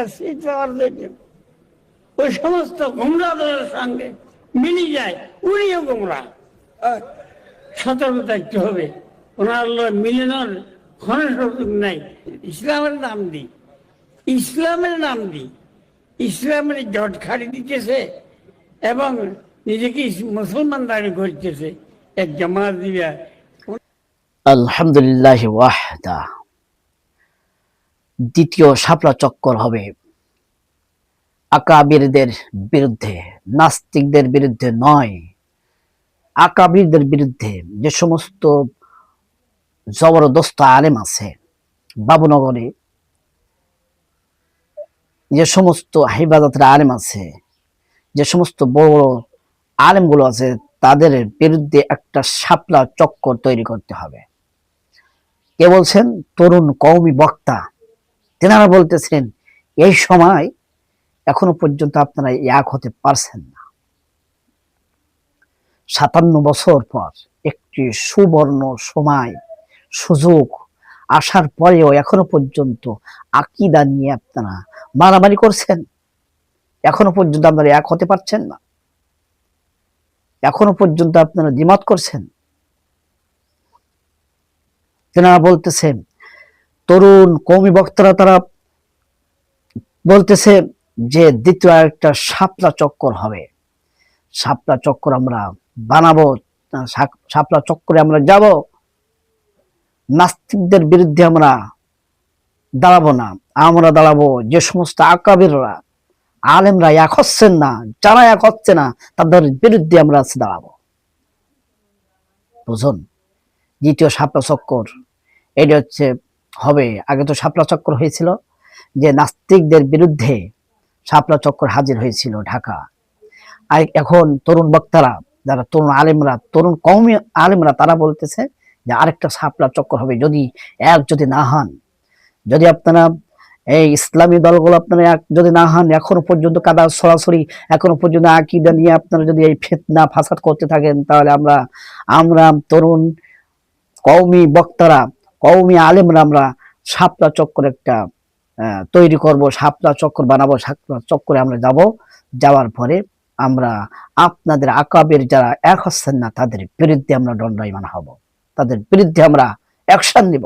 একটা সিট পাওয়ার জন্য ওই সমস্ত গুমরাদের সঙ্গে মিলে যায়, উনিও গুমরা সতর্ক থাকতে হবে। ওনার মিলানোর কোনো সুযোগ নাই। ইসলামের নাম দিই। ইসলামের নাম দিই। ইসলামের জট খাড়ি দিতেছে এবং নিজেকে মুসলমান দাঁড়িয়ে করতেছে। এক জামাত দিবা। আলহামদুলিল্লাহ ওয়াহদা। দ্বিতীয় শাপলা চক্কর হবে। আকাবিরদের বিরুদ্ধে, নাস্তিকদের বিরুদ্ধে নয়। আকাবিরদের বিরুদ্ধে যে সমস্ত জবরদস্ত আলেম আছে, বাবুনগরে যে সমস্ত হিবাদতের আলেম আছে, যে সমস্ত বড় বড় আলেমগুলো আছে, তাদের বিরুদ্ধে একটা শাপলা চক্কর তৈরি করতে হবে। কে বলছেন? তরুণ কওমি বক্তা। তেনারা বলতেছেন এই সময় এখনও পর্যন্ত আপনারা এক হতে পারছেন না। সাতান্ন বছর পর একটি সুবর্ণ সময়, সুযোগ আসার পরেও এখনও পর্যন্ত আকিদা নিয়ে আপনারা মারামারি করছেন। এখনও পর্যন্ত আপনারা এক হতে পারছেন না। এখনও পর্যন্ত আপনারা দ্বিমত করছেন। তেনারা বলতেছেন তরুণ কৌমি বক্তারা তারা বলতেছে যে দ্বিতীয় একটা শাপলা চক্কর হবে। শাপলা চক্কর আমরা বানাবো শাপলা চক্করে আমরা যাব। নাস্তিকদের বিরুদ্ধে আমরা দাঁড়াবো না। আমরা দাঁড়াবো যে সমস্ত আকাবিররা, আলেমরা এক হচ্ছেন না, যারা এক হচ্ছে না, তাদের বিরুদ্ধে আমরা আজকে দাঁড়াবো। বুঝুন? দ্বিতীয় শাপলা চক্কর, এটা হচ্ছে হবে। আগে তো শাপলা চক্কর হয়েছিল যে নাস্তিকদের বিরুদ্ধে শাপলা চক্কর হাজির হয়েছিল ঢাকা। আর এখন তরুণ বক্তারা, যারা তরুণ আলেমরা, তরুণ কৌমি আলেমরা, তারা বলতেছে যে আরেকটা শাপলা চক্কর হবে। যদি এক যদি না হন, যদি আপনারা এই ইসলামী দলগুলো আপনারা এক যদি না হন, এখনও পর্যন্ত কাদা সরাসরি, এখনও পর্যন্ত আকিদা নিয়ে আপনারা যদি এই ফেতনা ফাসাদ করতে থাকেন, তাহলে আমরা আমরা তরুণ কৌমি বক্তারা কৌমি আলেমরা আমরা শাপলা চক্কর একটা তৈরি করব শাপলা চক্কর বানাবো শাপলা চক্করে আমরা যাব। যাওয়ার পরে আমরা আপনাদের আকাবের যারা এক হচ্ছেন না, তাদের বিরুদ্ধে আমরা দণ্ডায়মান হব। তাদের বিরুদ্ধে আমরা অ্যাকশন নিব।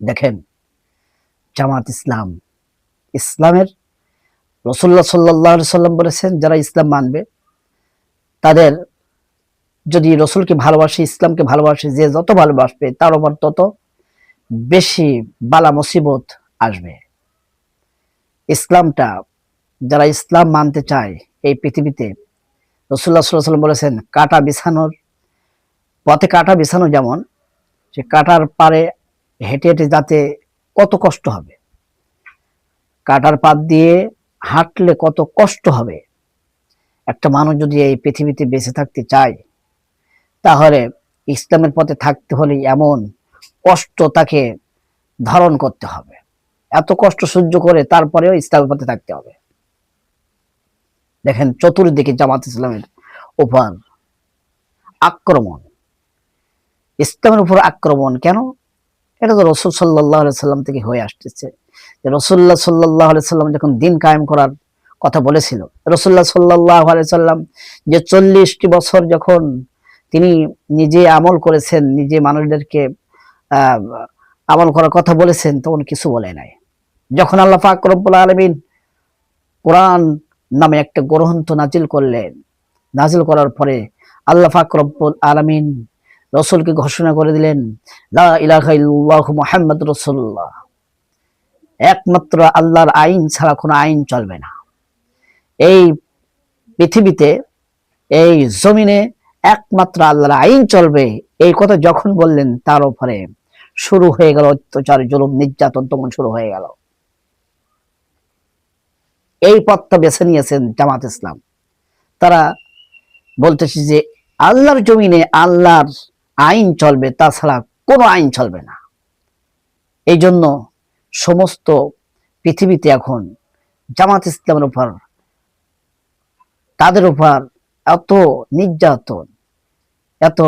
দেখেন, জামাত ইসলাম, ইসলামের রসুল্লাহ সাল্লাহ সাল্লাম বলেছেন, যারা ইসলাম মানবে, তাদের যদি রসুলকে ভালোবাসে, ইসলামকে ভালোবাসে, যে যত ভালোবাসবে, তার উপর তত বেশি বালা মুসিবত আসবে। ইসলামটা, যারা ইসলাম মানতে চায় এই পৃথিবীতে, রসুল্লাহ সাল্লাহ সাল্লাম বলেছেন, কাটা বিছানোর, পথে কাটা বিছানো যেমন, সে কাটার পারে হেঁটে হেঁটে যাতে কত কষ্ট হবে। কাটার পাত দিয়ে হাঁটলে কত কষ্ট হবে। একটা মানুষ যদি এই পৃথিবীতে বেঁচে থাকতে চায় তাহলে ইসলামের পথে থাকতে হলে এমন কষ্ট তাকে ধারণ করতে হবে। এত কষ্ট সহ্য করে তারপরেও ইসলামের পথে থাকতে হবে। দেখেন চতুর্দিকে জামাত ইসলামের উপর আক্রমণ। ইসলামের উপর আক্রমণ কেন? এটা তো রসুল সাল্লাহ সাল্লাম থেকে হয়ে আসতেছে। যে রসুল্লাহ সাল্লাহ সাল্লাম যখন দিন কায়েম করার কথা বলেছিল, রসুল্লাহ সাল্লাহ সাল্লাম যে চল্লিশটি বছর যখন তিনি নিজে আমল করেছেন, নিজে মানুষদেরকে আমল করার কথা বলেছেন, তখন কিছু বলে নাই। যখন আল্লাহ পাক রব্বুল আলমিন কোরআন নামে একটা গ্রন্থ নাজিল করলেন, নাজিল করার পরে আল্লাহ পাক রব্বুল আলমিন রসুলকে ঘোষণা করে দিলেন ইল্লাল্লাহু রসুল্লাহ একমাত্র আল্লাহর আইন ছাড়া কোনো আইন চলবে না। এই পৃথিবীতে, এই জমিনে একমাত্র আল্লাহর আইন চলবে। এই কথা যখন বললেন, তার উপরে শুরু হয়ে গেল অত্যাচার, জুলুম, নির্যাতন তখন শুরু হয়ে গেল। এই পথটা বেছে নিয়েছেন জামাত ইসলাম। তারা বলতেছে যে, আল্লাহর জমিনে আল্লাহর আইন চলবে, তাছাড়া কোনো আইন চলবে না। এই জন্য সমস্ত পৃথিবীতে এখন জামাত ইসলামের উপর, তাদের উপর এত নির্যাতন, এত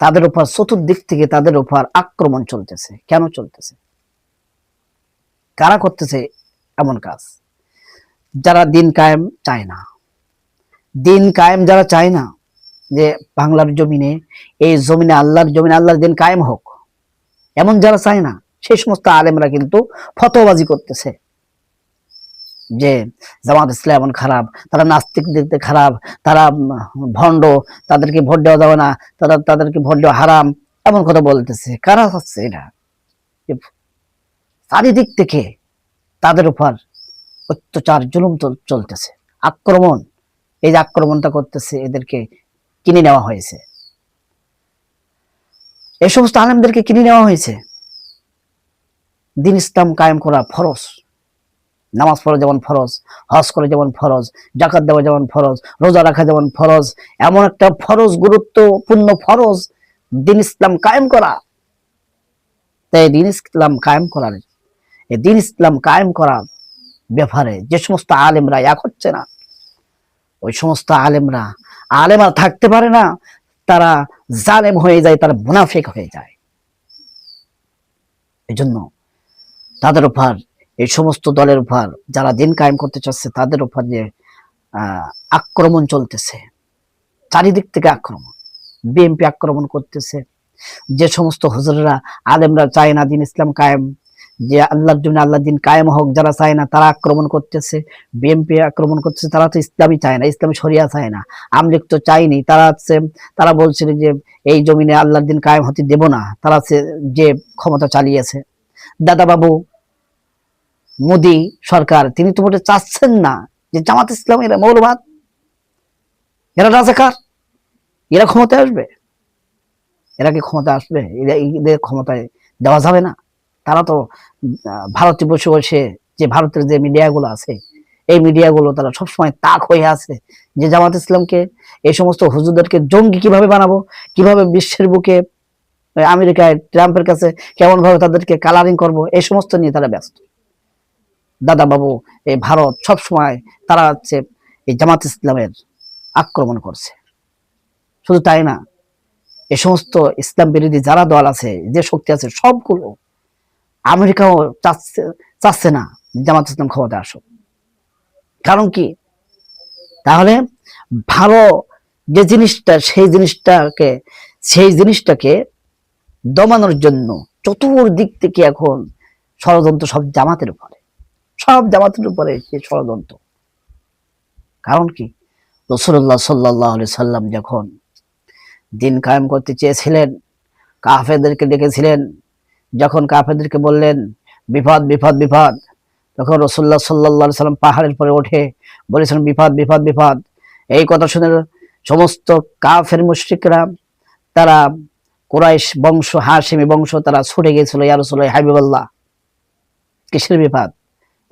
তাদের উপর, চতুর্দিক থেকে তাদের উপর আক্রমণ চলতেছে। কেন চলতেছে? কারা করতেছে এমন কাজ? যারা দিন কায়েম চায় না। দিন কায়েম যারা চায় না যে বাংলার জমিনে, এই জমিনে, আল্লাহর জমিনে, আল্লাহর দিন কায়েম হোক, এমন যারা চায় না সেই সমস্ত আলেমরা কিন্তু ফতোবাজি করতেছে। যে জামাত ইসলাম এমন খারাপ, তারা নাস্তিক দেখতে খারাপ, তারা ভণ্ড, তাদেরকে ভোট দেওয়া যাবে না, তারা তাদেরকে ভোট দেওয়া হারাম, এমন কথা বলতেছে। কারা হচ্ছে এটা চারিদিক থেকে তাদের উপর অত্যাচার, জুলুম চল- চলতেছে। আক্রমণ, এই যে আক্রমণটা করতেছে, এদেরকে কিনে নেওয়া হয়েছে। এই সমস্ত আলেমদেরকে কিনে নেওয়া হয়েছে। দিন ইসলাম কায়েম করা ফরজ। নামাজ পড়া যেমন ফরজ, হজ করা যেমন ফরজ, জাকাত দেওয়া যেমন ফরজ, রোজা রাখা যেমন ফরজ, এমন একটা ফরজ, গুরুত্বপূর্ণ ফরজ দিন ইসলাম কায়েম করা। তাই দিন ইসলাম কায়েম করার, এই দিন ইসলাম কায়েম করার ব্যাপারে যে সমস্ত আলেমরা এক হচ্ছে না, ওই সমস্ত আলেমরা আলেমরা থাকতে পারে না, তারা জালেম হয়ে যায়, তারা মুনাফিক হয়ে যায়। এই জন্য তাদের উপর এই সমস্ত দলের উপর, যারা দিন কায়েম করতে চাচ্ছে, তাদের উপর যে আক্রমণ চলতেছে, চারিদিক থেকে আক্রমণ। বিএনপি আক্রমণ করতেছে। যে সমস্ত হুজুররা, আলেমরা চায় না দিন ইসলাম কায়েম। যে আল্লাহর জন্য আল্লাহ দিন কায়েম হোক, যারা চায় না, তারা আক্রমণ করতেছে। বিএনপি আক্রমণ করতেছে, তারা তো ইসলামই চায় না, ইসলামী শরিয়া চায় না। আমলিক তো চাইনি তারা হচ্ছে, তারা বলছিল যে, এই জমিনে আল্লাহর দিন কায়েম হতে দেব না। তারা যে ক্ষমতা চালিয়েছে। দাদা বাবু মোদি সরকার, তিনি তো মোটে চাচ্ছেন না যে জামাত ইসলাম এরা মৌলবাদ। এরা রাজাকার। এরা ক্ষমতায় আসবে। এরা কি ক্ষমতা আসবে? এরা এদের ক্ষমতায় দেওয়া যাবে না। তারা তো ভারতে বসে বসে যে ভারতের যে মিডিয়াগুলো আছে, এই মিডিয়াগুলো তারা সবসময় তাক হয়ে আছে যে জামাত ইসলামকে, এই সমস্ত হুজুরদেরকে জঙ্গি কীভাবে বানাবো? কীভাবে বিশ্বের বুকে আমেরিকায় ট্রাম্পের কাছে কেমন ভাবে তাদেরকে কালারিং করব? এই সমস্ত নিয়ে তারা ব্যস্ত। দাদা বাবু এই ভারত সব সময় তারা হচ্ছে এই জামাত ইসলামের আক্রমণ করছে। শুধু তাই না, এ সমস্ত ইসলাম বিরোধী যারা দল আছে, যে শক্তি আছে, সবগুলো আমেরিকাও চাচ্ছে চাচ্ছে না জামাত ইসলাম ক্ষমতা আসুক। কারণ কি? তাহলে ভালো যে জিনিসটা, সেই জিনিসটাকে সেই জিনিসটাকে দমানোর জন্য চতুর্দিক থেকে এখন ষড়যন্ত্র সব জামাতের উপরে। সব জামাতের উপরে সে ষড়যন্ত্র। কারণ কি? রসুল্লাহ সাল্লাহ সাল্লাম যখন দিন কায়েম করতে চেয়েছিলেন কাফেদেরকে ডেকেছিলেন, যখন কাফেদেরকে বললেন, বিপদ বিপদ বিপদ, তখন রসুল্লাহ সাল্লাহ সাল্লাম পাহাড়ের পরে ওঠে বলেছিলেন বিপদ বিপদ বিপদ। এই কথা শুনে সমস্ত কাফের মুশ্রিকরা, তারা কুরাইশ বংশ হাসিমি বংশ, তারা ছুটে গিয়েছিল, ইয়া রসুল্লাহ হাবিবাল্লাহ, কিসের বিপদ?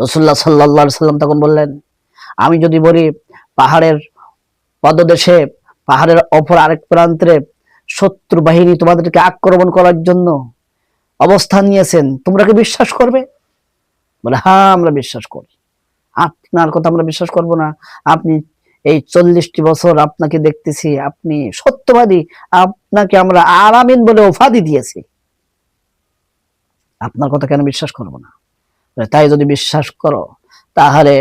রসুল্লাহ সাল্লাহ সাল্লাম তখন বললেন, আমি যদি বলি পাহাড়ের পদদেশে, পাহাড়ের অপর আরেক প্রান্তে শত্রু বাহিনী তোমাদেরকে আক্রমণ করার জন্য অবস্থান নিয়েছেন, তোমরা কি বিশ্বাস করবে? বলে হ্যাঁ আমরা বিশ্বাস করি। আপনার কথা আমরা বিশ্বাস করব না। আপনি এই চল্লিশটি বছর আপনাকে দেখতেছি, আপনি সত্যবাদী, আপনাকে আমরা আরামিন বলে উপাধি দিয়েছি। আপনার কথা কেন বিশ্বাস করব না? তাই যদি বিশ্বাস করো, তাহলে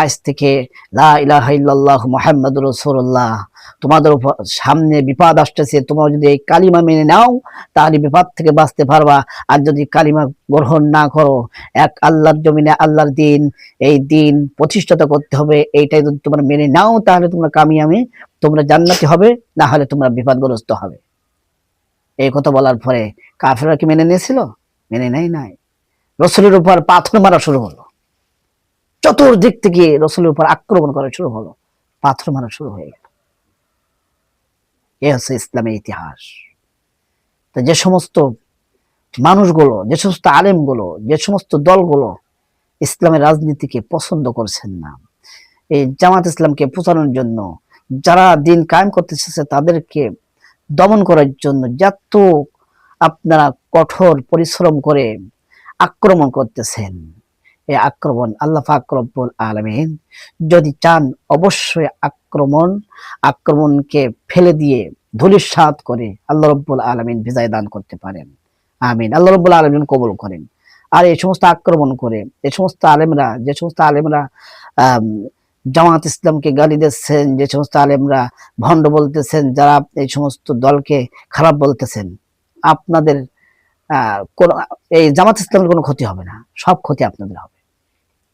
আজ থেকে লা ইল্লাল্লাহ মুহাম্মাদুর রাসূলুল্লাহ, তোমাদের সামনে বিপদ আসতেছে, তোমরা যদি এই কালিমা মেনে নাও, তাহলে বিপদ থেকে বাঁচতে পারবা। আর যদি কালিমা গ্রহণ না করো, এক আল্লাহর জমিনে আল্লাহর দিন, এই দিন প্রতিষ্ঠিত করতে হবে, এইটাই যদি তোমরা মেনে নাও, তাহলে তোমরা কামিয়ামি তোমরা জান্নাতি হবে, না হলে তোমরা বিপদগ্রস্ত হবে। এই কথা বলার পরে কাফেরা কি মেনে নিয়েছিল? মেনে নেয় নাই। রসুলের উপর পাথর মারা শুরু হলো। চতুর্দিক থেকে রসুলের উপর আক্রমণ করা শুরু হলো। পাথর মারা শুরু হয়ে গেল। এ হচ্ছে ইসলামের ইতিহাস। তো যে সমস্ত মানুষগুলো, যে সমস্ত আলেমগুলো, যে সমস্ত দলগুলো ইসলামের রাজনীতিকে পছন্দ করছেন না, এই জামাত ইসলামকে প্রচারের জন্য, যারা দিন কায়েম করতে চেয়েছে তাদেরকে দমন করার জন্য যত আপনারা কঠোর পরিশ্রম করে আক্রমণ করতেছেন। এই আক্রমণ আল্লাহ ফাকরবুল আলমিন যদি চান অবশ্যই আক্রমণ, আক্রমণকে ফেলে দিয়ে ধুলিস্বাদ করে আল্লাহ রব্বুল আলমিন বিজয় দান করতে পারেন। আমিন। আল্লাহ রব্বুল আলমিন কবুল করেন। আর এই সমস্ত আক্রমণ করে, এই সমস্ত আলেমরা, যে সমস্ত আলেমরা জামাত ইসলামকে গালি দিচ্ছেন, যে সমস্ত আলেমরা ভণ্ড বলতেছেন, যারা এই সমস্ত দলকে খারাপ বলতেছেন, আপনাদের কোন, এই জামাত ইসলামের কোনো ক্ষতি হবে না। সব ক্ষতি আপনাদের হবে।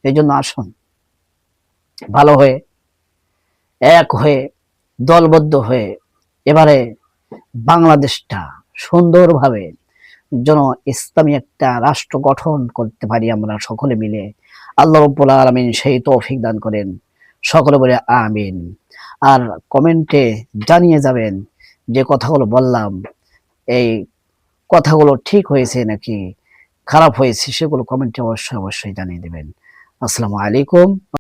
এই জন্য আসুন। ভালো হয়ে, এক হয়ে, দলবদ্ধ হয়ে, এবারে বাংলাদেশটা সুন্দরভাবে যেন ইসলামী একটা রাষ্ট্র গঠন করতে পারি আমরা সকলে মিলে। আল্লাহ রব্বুল আলমিন সেই তৌফিক দান করেন। সকলে বলে আমিন। আর কমেন্টে জানিয়ে যাবেন যে কথাগুলো বললাম, এই কথাগুলো ঠিক হয়েছে নাকি? খারাপ হয়েছে সেগুলো কমেন্টে অবশ্যই অবশ্যই জানিয়ে দেবেন। আসসালামু আলাইকুম।